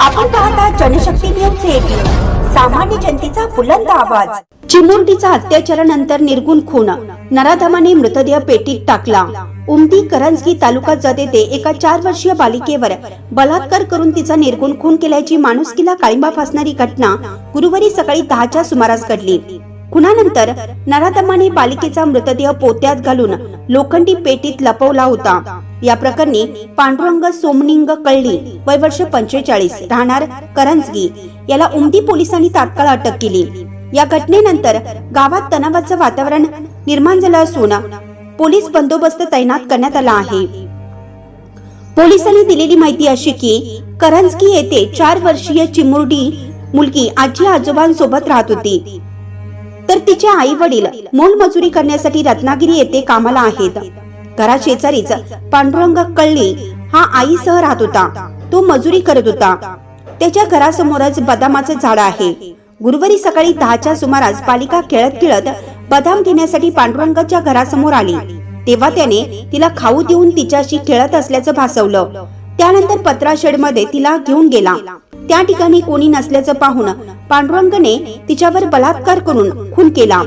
आपण पाहता Janshakti news eighteen सामान्य जनतेचा बुलंद आवाज. चिमुरडीचा अत्याचारानंतर निर्गुण खून. नराधमाने मृतदेह पेटीत टाकला. उमदी करंजगी तालुका जत येथे एका चार वर्षीय बालिकेवर बलात्कार करून तिचा निर्गुण खून केल्याची माणुसकीला काळिंबा फासणारी घटना गुरुवारी सकाळी दहाच्या सुमारास घडली. खुनानंतर नराधमाने बालिकेचा मृतदेह पोत्यात घालून लोखंडी पेटीत लपवला होता. या प्रकरणी पांडुरंग सोमनिंग कळली. वय वर्ष पंचेचाळीस. राहणार करंजगी. याला उमदी पोलिसांनी तात्काळ अटक केली. या घटनेनंतर गावात तणावाचं वातावरण निर्माण झालं असून पोलीस बंदोबस्त तैनात करण्यात आला आहे. पोलिसांनी दिलेली माहिती अशी की करंजगी येथे चार वर्षीय चिमुरडी मुलगी आजी आजोबांसोबत राहत होती. तर तिचे आई वडील मोलमजुरी करण्यासाठी रत्नागिरी येथे कामाला आहेत. घरा शेजारीच पांडुरंग कळली हा आईसह राहत होता. तो मजुरी करत होता. त्याच्या घरासमोरच बदामाचं झाड आहे. गुरुवारी सकाळी दहाच्या सुमारास पालिका खेळत खेळत बदाम घेण्यासाठी पांडुरंगाच्या घरासमोर आली. तेव्हा त्याने तिला खाऊ देऊन तिच्याशी खेळत असल्याचं भासवलं. त्यानंतर पत्रा मध्ये तिला घेऊन गेला. त्या ठिकाणी कोणी नसल्याचं पाहून पांडुरंगने तिच्यावर बलात्कार करून खून केला.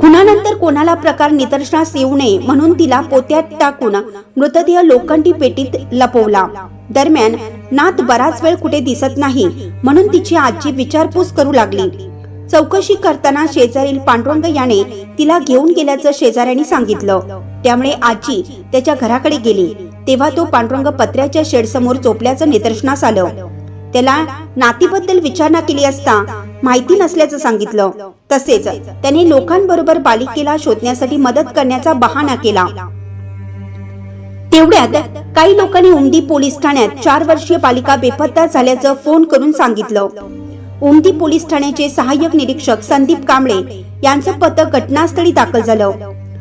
खुनानंतर कोणाला प्रकार निदर्शनास येऊ नये म्हणून तिला पोत्यात टाकून मृतदेह लोखंडी पेटीत लपवला. दरम्यान नात बराच वेळ कुठे दिसत नाही म्हणून तिची आजी विचारपूस करू लागली. चौकशी करताना शेजारील पांडुरंग याने तिला घेऊन गेल्याचं शेजाऱ्यांनी सांगितलं. त्यामुळे आजी त्याच्या घराकडे गेली. तेव्हा तो पांडुरंग पत्र्याच्या शेडसमोर झोपल्याचं निदर्शनास आलं. त्याला नातीबद्दल विचारणा केली असता माहिती नसल्याचं सांगितलं. तसेच त्यांनी लोकांबरोबर बालिकेला शोधण्यासाठी मदत करण्याचा बहाणा केला. तेवढ्यात काही लोकांनी उमदी पोलीस ठाण्यात चार वर्षीय बालिका बेपत्ता झाल्याचं फोन करून सांगितलं. उमदी पोलीस ठाण्याचे सहाय्यक निरीक्षक संदीप कांबळे यांचं पथक घटनास्थळी दाखल झालं.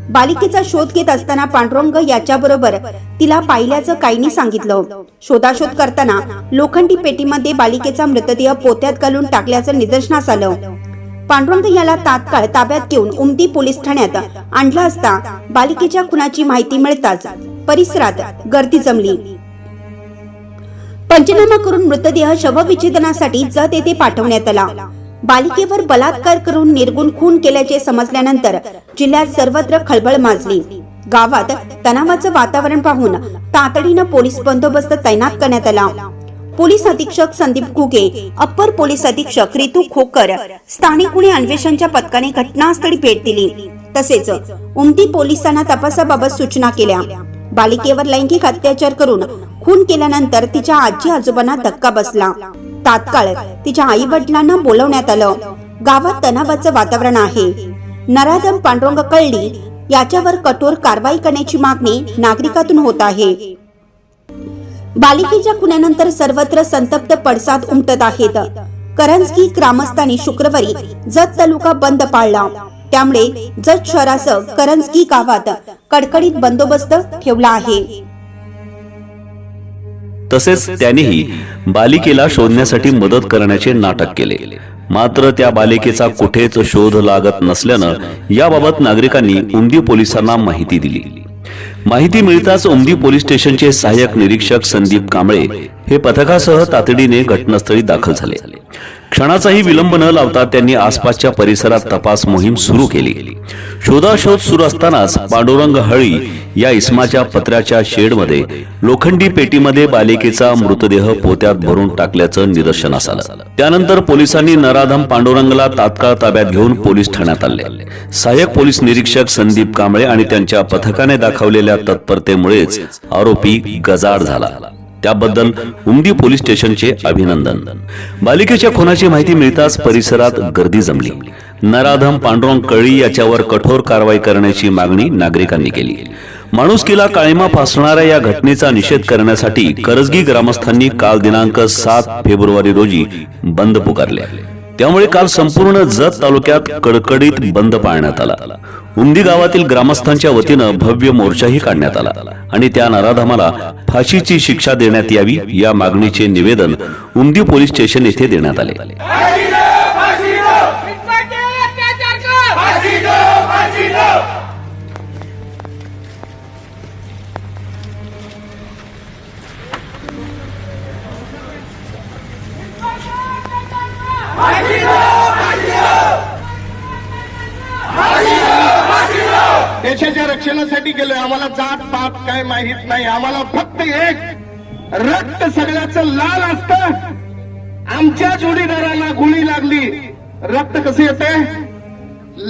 बालिकेचा शोध घेत असताना पांडुरंग याच्याबरोबर तिला पाहिल्याचं काहींनी सांगितलं. शोधाशोध करताना लोखंडी पेटीमध्ये बालिकेचा मृतदेह पोत्यात घालून टाकल्याचं निदर्शनास आलं. पांडुरंग याला तात्काळ ताब्यात घेऊन उमदी पोलीस ठाण्यात आणलं असता बालिकेच्या खुनाची माहिती मिळताच परिसरात गर्दी जमली. पंचनामा करून मृतदेह शवविच्छेदनासाठी जत येथे पाठवण्यात आला. बालिकेवर बलात्कार करून निर्गुण खून केल्याचे समजल्यानंतर जिल्ह्यात सर्वत्र खळबळ माजली. गावात तणावाचं वातावरण पाहून तातडीनं पोलीस बंदोबस्त तैनात करण्यात आला. पोलीस अधीक्षक संदीप घुगे अप्पर पोलीस अधीक्षक रितू खोकर स्थानिक गुन्हे अन्वेषणच्या पथकाने घटनास्थळी भेट दिली. तसेच उमटी पोलिसांना तपासाबाबत सूचना केल्या. बालिकेवर लैंगिक अत्याचार करून खून केल्यानंतर तिच्या आजी आजोबांना धक्का बसला. तात्काळ तिच्या आई वडिलांना बोलवण्यात आलं. गावात तणावाचं वातावरण आहे. नराधम पांडुरंग कळली याच्यावर कठोर कारवाई करण्याची मागणी नागरिकातून होत आहे. बालिकेच्या खुन्यानंतर सर्वत्र संतप्त पडसाद उमटत आहेत. करंजगी ग्रामस्थांनी शुक्रवारी जत तालुका बंद पाळला. त्यामुळे जत शहरासह करंजगी गावात कडकडीत बंदोबस्त ठेवला आहे. तसेच त्यांनीही बालिकेला शोधण्यासाठी मदत करण्याचे नाटक केले. मात्र त्या बालिकेचा कुठेच शोध लागत नसल्यानं याबाबत नागरिकांनी उमदी पोलिसांना माहिती दिली. माहिती मिळताच उमदी पोलीस स्टेशनचे सहाय्यक निरीक्षक संदीप कांबळे हे पथकासह तातडीने घटनास्थळी दाखल झाले. क्षणाचाही विलंब न लावता त्यांनी आसपासच्या परिसरात तपास मोहीम सुरू केली. शोधाशोध सुरू असतानाच पांडुरंग हळी या इस्माच्या पत्र्याच्या शेडमध्ये लोखंडी पेटीमध्ये बालिकेचा मृतदेह पोत्यात भरून टाकल्याचं निदर्शनास आलं. त्यानंतर पोलिसांनी नराधम पांडुरंगला तात्काळ ताब्यात घेऊन पोलीस ठाण्यात आणले. सहाय्यक पोलीस निरीक्षक संदीप कांबळे आणि त्यांच्या पथकाने दाखवलेल्या तत्परतेमुळेच आरोपी गजाड झाला. त्याबद्दल उमदी पोलीस स्टेशनचे अभिनंदन. बालिकेच्या खुनाची माहिती मिळताच परिसरात गर्दी जमली. नराधम पांडुरंग कळी याच्यावर कठोर कारवाई करण्याची मागणी नागरिकांनी केली. माणुसकीला काळीमा फासणाऱ्या या घटनेचा निषेध करण्यासाठी करजगी ग्रामस्थांनी काल दिनांक सात फेब्रुवारी रोजी बंद पुकारले. त्यामुळे काल संपूर्ण जत तालुक्यात कडकडीत बंद पाळण्यात आला. उंदी गावातील ग्रामस्थांच्या वतीनं भव्य मोर्चाही काढण्यात आला आणि त्या नराधामाला फाशीची शिक्षा देण्यात यावी या मागणीचे निवेदन उंदी पोलीस स्टेशन येथे देण्यात आले. रक्षणासाठी गेलोय. आम्हाला जात पात काय माहीत नाही. आम्हाला फक्त एक रक्त सगळ्याचं लाल असत. आमच्या जोडीदारांना गोळी लागली. रक्त कसं येते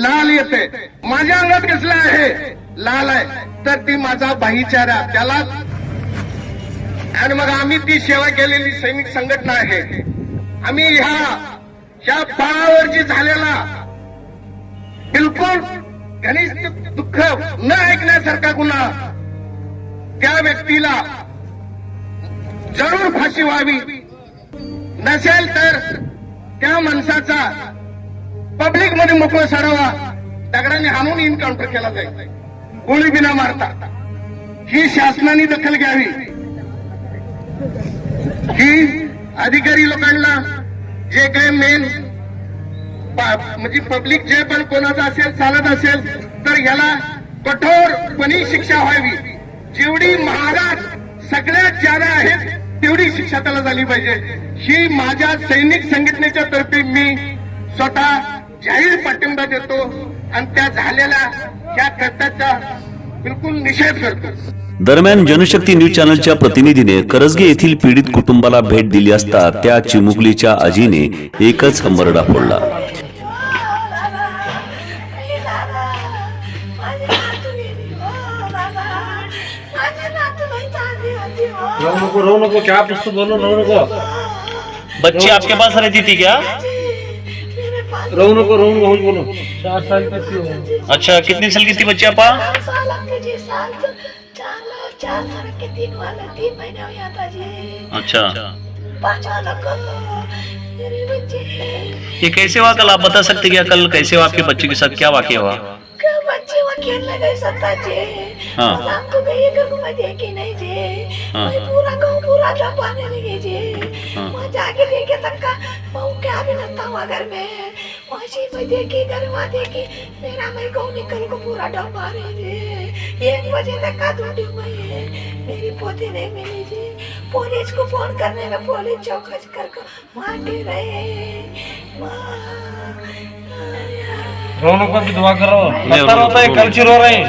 लाल येते माझ्या अंगात कसलं आहे? लाल आहे. तर ती माझा भाईचारा. त्याला आणि मग आम्ही ती सेवा केलेली सैनिक संघटना आहे. आम्ही ह्या ह्या पाळावर जी झालेला बिलकुल घनिष्ठ दुःख न ऐकण्यासारखा गुन्हा. त्या व्यक्तीला जरूर फाशी व्हावी. नसेल तर त्या माणसाचा पब्लिकमध्ये मोकळं सरावा. दगडाने हाणून इन्काउंटर केला जाईल. गोळी बिना मारता. ही शासनाने दखल घ्यावी. ही अधिकारी लोकांना जे काही मेन म्हणजे पब्लिक जे पण कोणाचं असेल चालत असेल तर याला कठोरपणे शिक्षा व्हावी. जेवढी महाराज सगळ्यात ज्यादा आहेत तेवढी शिक्षा त्याला झाली पाहिजे. ही माझ्या सैनिक संघटनेच्या तर्फे मी स्वतः जाहीर पाठिंबा देतो आणि त्या झालेल्या त्या कृत्याचा बिलकुल निषेध करतो. दरम्यान जनशक्ती न्यूज चॅनलच्या प्रतिनिधीने करजगे येथील पीडित कुटुंबाला भेट दिली असता त्या चिमुकलीच्या आजीने एकच हंबरडा फोडला. रो नको रो नको क्या पुस्तक बोलो रो नको बच्ची आपके पास रहती थी क्या? रो नको रो नको बोलो चार साल तक की अच्छा कितनी साल की थी बच्ची आपा? साल के जी साल चार चार साल के तीन वाला तीन महीने जाता जी अच्छा। ये कैसे हुआ कल? आप बता सकते क्या कल कैसे हुआ आपके बच्चे के साथ? क्या वाक्य हुआ? जी। हाँ। को नहीं जी। हाँ। मैं पूरा गाँव पूरा डबाने लगी जी। हाँ। मैं जाके देखे तक का बहू क्या भी लगता हुआ घर में। वैसे मैं देखी घर वहाँ देखी मेरा मैं गाँव निकल को पूरा डबा रही जी। एक बजे तक का ढूंढी मैं मेरी पोती नहीं मिली जी। पुलिस को फ़ोन करने में पुलिस चौकस कर वहाँ के रहे माँ। करो। पत्ता रोता है कलची रो रहे हैं।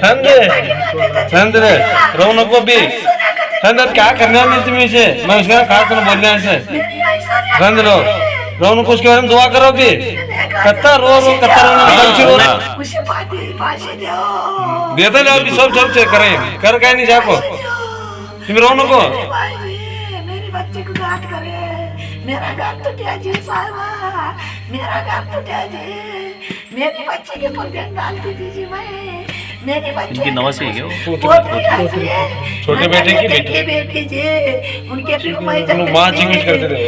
ठंड है ठंड रे रो नको भी। ठंड क्या करना है तुम्हें इसे? मैं उसका कहा तुम बोलने से ठंड रो रो नको उसके बारे में दुआ करो भी कत्ता रो रो कत्ता रो कलची रो देते ले अभी सब सब चेक करें। कर क्या नहीं जाको। तुम रो नको मेरे भाई जी, मेरे बच्चे को गाट करे। मेरा गाट तो क्या जी साहबा मेरा गाट तो क्या जी। मेरे बच्चे के ऊपर ध्यान डालती थी जी मैं। मेरे बच्चे इनकी नवासी है? है? छोटे बेटे की बेटी। बेटी जी। उनके फिर मैं माँ करते थे,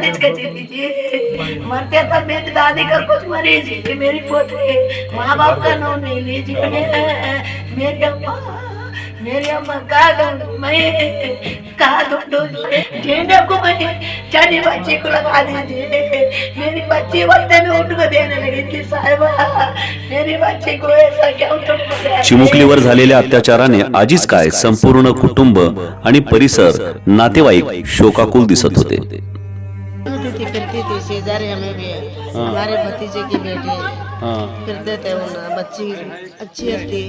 ही उसका। दादी थी जी। मरते पर मेरी दादी कर कुछ मरी जी मेरी पोती। माँ बाप का नाम नहीं ली जी। उन्हें मेरी अम्मा। मेरी अम्मा कहा ढूंढू मैं कहा ढूंढू जीने को मैं चारी बच्ची को लगा दीजिए मेरी बच्ची वक्त में उठ को देने लगी थी साहिबा मेरी बच्ची को ऐसा क्या उठ पड़ा चिमुकलीवर झालेल्या अत्याचाराने आजीच काय संपूर्ण कुटुंब आणि परिसर नातेवाईक शोकाकुल दिसत होते. फिरती थी शेजारी हमें भी हमारे भतीजे की बेटी है। फिरते थे वो ना बच्ची अच्छी थी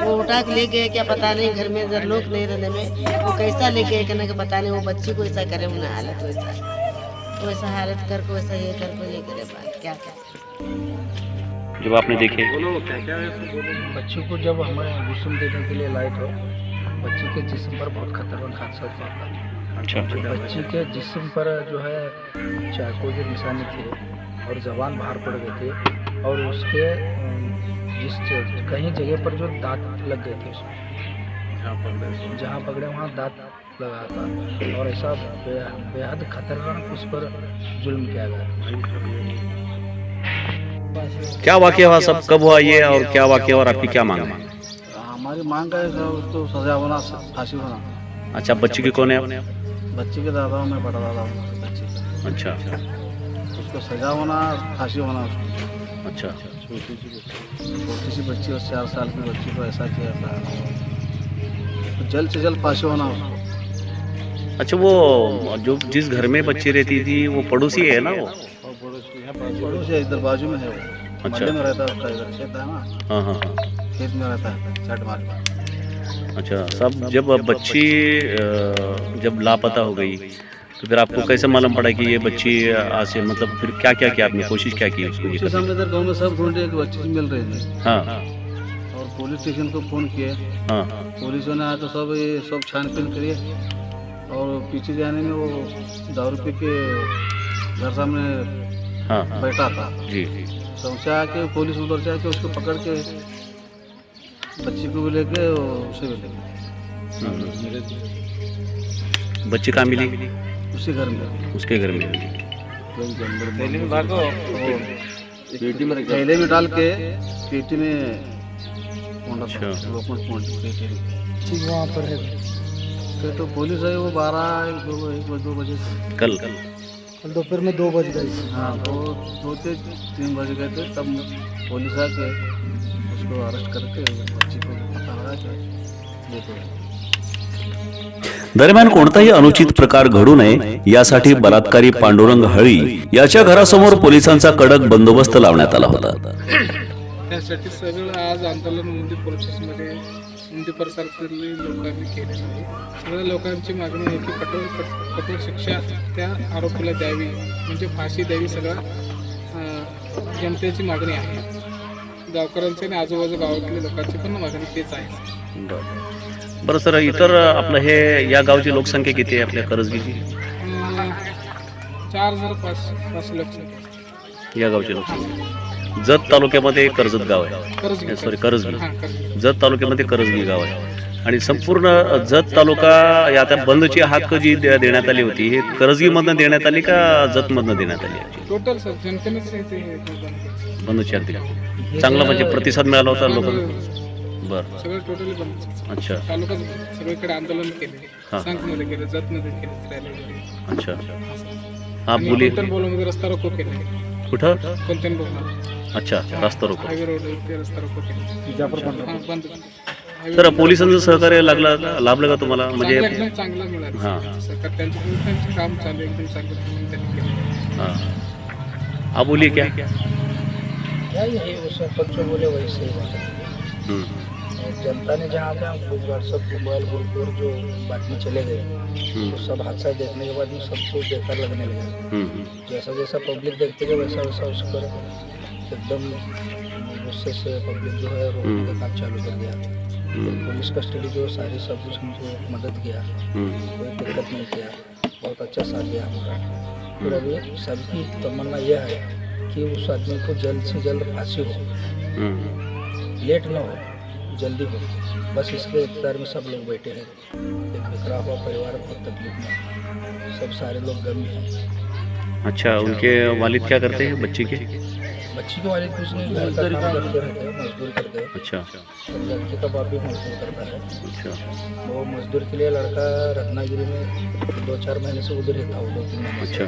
वो उठा के ले गए क्या पता नहीं घर में जब लोग नहीं रहने में वो कैसा ले गए कहने का पता नहीं वो बच्ची को ऐसा करे उन्हें हालत वैसा वैसा हालत कर को वैसा ये कर को ये करे बात क्या क्या जब आपने देखे। बच्ची को जब हमें विषम देने के लिए लाए थे बच्ची के जिस्म पर बहुत खतरनाक हादसा हुआ था। अच्छा। बच्ची के जिस्म पर जो है चाकू के निशाने थे और जबान बाहर पड़ गए थे और उसके जिस कहीं जगह पर जो दांत लग गए थे उसमें। जहाँ पकड़े वहाँ दांत लगा था। और ऐसा बेहद खतरनाक उस पर जुल्म किया गया। क्या वाक्य हुआ? सब कब हुआ ये और क्या वाक्य और आपकी क्या मांग? है हमारी मांग है उसको सजा होना फांसी होना। अच्छा बच्ची की कौन है बच्चे के दादा हूँ मैं बड़ा दादा हूँ बच्चे। अच्छा। उसको सजा होना फांसी होना उसको। अच्छा। छोटी सी बच्ची और चार साल की बच्ची को ऐसा किया था। उसको जल्द से जल्द फांसी होना उसको। अच्छा वो जो जिस घर में बच्ची रहती थी वो पड़ोसी है ना वो? पड़ोसी है इधर बाजू में है वो। अच्छा। में रहता है इधर खेत है ना। हाँ हाँ हाँ। खेत में रहता है शर्ट मार अच्छा साहब जब बच्ची जब लापता हो गई तो फिर आपको कैसे मालूम पड़ा कि ये बच्ची आज मतलब फिर क्या क्या किया आपने? कोशिश क्या की उसको? ये उसके सामने इधर गाँव में सब ढूंढे एक बच्चे मिल रहे थे। हाँ। और पुलिस स्टेशन को फ़ोन किए हाँ। पुलिस ने आया तो सब ये सब छानबीन करिए और पीछे जाने में वो दारू पी के घर सामने हाँ। बैठा था। जी। सबसे आके पुलिस उधर आके उसको पकड़ के बच्ची को भी लेके उसे भी लेके। बच्ची कहाँ मिली? उसी घर में उसके घर में मिली थैले में डाल के पेटी में था, अच्छा। पेटी में? ठीक वहाँ पर है। फिर तो पुलिस आई वो बारह एक दो एक बजे दो बजे कल कल। कल दोपहर में दो बज गए। हाँ तो दो से तीन बज गए थे तब पुलिस आके उसको अरेस्ट करके बच्ची को पता लगा के लेके गए। दरम्यान कोणताही अनुचित प्रकार घडू नये यासाठी बलात्कारी पांडुरंग हळी याच्या घरासमोर पोलिसांचा कडक बंदोबस्त लावण्यात आला होता. त्यासाठी सगळं आज आंदोलन उंदी प्रोसेसमध्ये उंदी परिसरातील लोकांनी केलेलं आहे. सगळ्या लोकांची मागणी आहे की कठोर कठ- कठोर शिक्षा त्या आरोपीला द्यावी म्हणजे फाशी द्यावी सगळ्या जनतेची मागणी आहे. गावकऱ्यांची आणि आजूबाजू गावातल्या लोकांची पण मागणी तेच आहे. बरं सर इतर आपलं हे या गावची लोकसंख्या किती आहे आपल्या करजगीची? चार हजार पाच पाच लोकसंख्या या गावची लोकसंख्या. जत तालुक्यामध्ये कर्जत गाव आहे. सॉरी करजगी. कर्ज जत तालुक्यामध्ये करजगी गाव आहे. आणि संपूर्ण जत तालुका या त्या बंदची हाक जी दे- देण्यात आली होती हे करजगीमधनं देण्यात आली का जतमधनं देण्यात आली? Actually? टोटल सर जनतेनेच हे ते हे बंद केलं. बंदची हाक दिली. चांगला म्हणजे प्रतिसाद मिळाला होता लोकांना. बरं. सगळं टोटली बंद अच्छा. तालुका सगळीकडे आंदोलन केले. हा. सांगमध्ये केले जतमध्ये केले रॅलीमध्ये अच्छा. हा बोली. कोणत्या बोलमध्ये रस्ता रोको केले. कुठं? कोणत्या बोलणार अच्छा रस्ता रोको. हायवे रोड ते रस्ता रोको केले. हा, बंद. Highway तर. पोलिसांचं सहकार्य लागलं लाभलं का तुम्हाला? चांगलं म्हणजे एकदम चांगलं हा. मिळालं सरकार त्यांचं त्यांचं काम चालू आहे, एकदम चांगलं म्हणून त्यांनी केलं. हाँ आप बोलिए क्या? क्या यही वो सरपंच बोले वैसे ही है। हम्म, जनता ने जहाँ जहाँ व्हाट्सअप मोबाइल ग्रुप पर जो बातमी चले गए वो सब हादसा देखने के बाद में सबको बेहतर लगने लगा। हम्म, हम्म, जैसा जैसा पब्लिक देखते गए वैसा वैसा उस पर एकदम गुस्से से पब्लिक जो है रोकने का काम चालू कर दिया। पुलिस कस्टडी जो सारी सब कुछ हमको मदद किया। कोई दिक्कत नहीं किया। बहुत अच्छा साथ दिया हमारा फिर अभी सबकी तमन्ना यह है कि उस आदमी को जल्द से जल्द फांसी हो। लेट ना हो। जल्दी हो बस इसके इंतज़ार में सब लोग बैठे हैं। एक बिखरा हुआ परिवार बहुत तकलीफ़ में सब सारे लोग गम में हैं। अच्छा उनके वालिद क्या करते हैं? बच्चे के? बच्ची के वाले कुछ नहीं घर का काम करते रहते हैं मजदूरी करते हैं। अच्छा। लड़के का बाप भी मजदूर करता है। अच्छा। वो मजदूर के लिए लड़का रत्नागिरी में दो चार महीने से उधर रहता था वो दो तीन महीने अच्छा।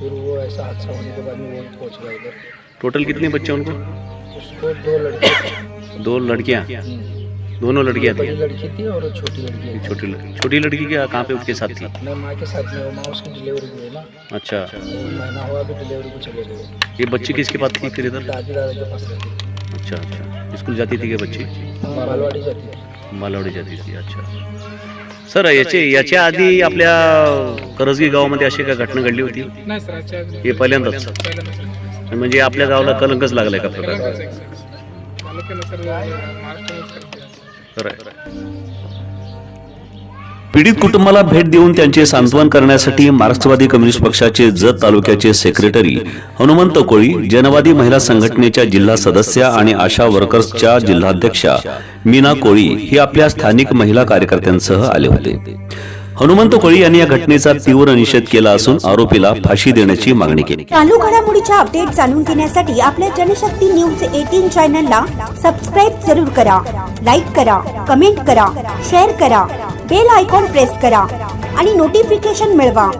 फिर वो ऐसा हादसा होने के बाद में वो पहुँच गया इधर। टोटल कितने बच्चे उनको? उसको दो लड़के दो लड़कियाँ? दोनों लड़कियाँ थी? लड़की थी और छोटी लड़की छोटी लड़की छोटी लड़की क्या कहाँ पे उसके साथ थी? अपने माँ के साथ में माँ उसकी डिलीवरी हुई ना। अच्छा। महीना हुआ अभी डिलीवरी को चले गए। ये बच्ची किसके पास थी फिर इधर? दादी दादा के पास रहती थी। अच्छा अच्छा। स्कूल जाती थी क्या बच्ची? बालवाड़ी जाती थी। मालवडी जाती थी अच्छा। सर याचे याच्या आधी आपल्या करजगी गावामध्ये अशी काय घटना घडली होती? नाही सर आजच्या हे पहिल्यांदाच. पहिल्यांदाच. म्हणजे आपल्या गावाला कलंकच लागलाय का प्रकार? पीडित कुटुंबाला भेट देऊन त्यांचे सांत्वन करण्यासाठी मार्क्सवादी कम्युनिस्ट पक्षाचे जत तालुक्याचे सेक्रेटरी हनुमंत कोळी जनवादी महिला संघटनेच्या जिल्हा सदस्या आणि आशा वर्कर्सच्या जिल्हाध्यक्षा मीना कोळी ही आपल्या स्थानिक महिला कार्यकर्त्यांसह आले होते. हनुमंत कोळी यांनी या घटनेचा तीव्र निषेध केला असून आरोपीला फाशी देण्याची मागणी केली. चालू घडामोडीच्या अपडेट जाणून घेण्यासाठी आपल्या जनशक्ती न्यूज एटीन चॅनलला सबस्क्राईब जरूर करा लाईक करा कमेंट करा शेअर करा बेल आयकॉन प्रेस करा आणि नोटिफिकेशन मिळवा.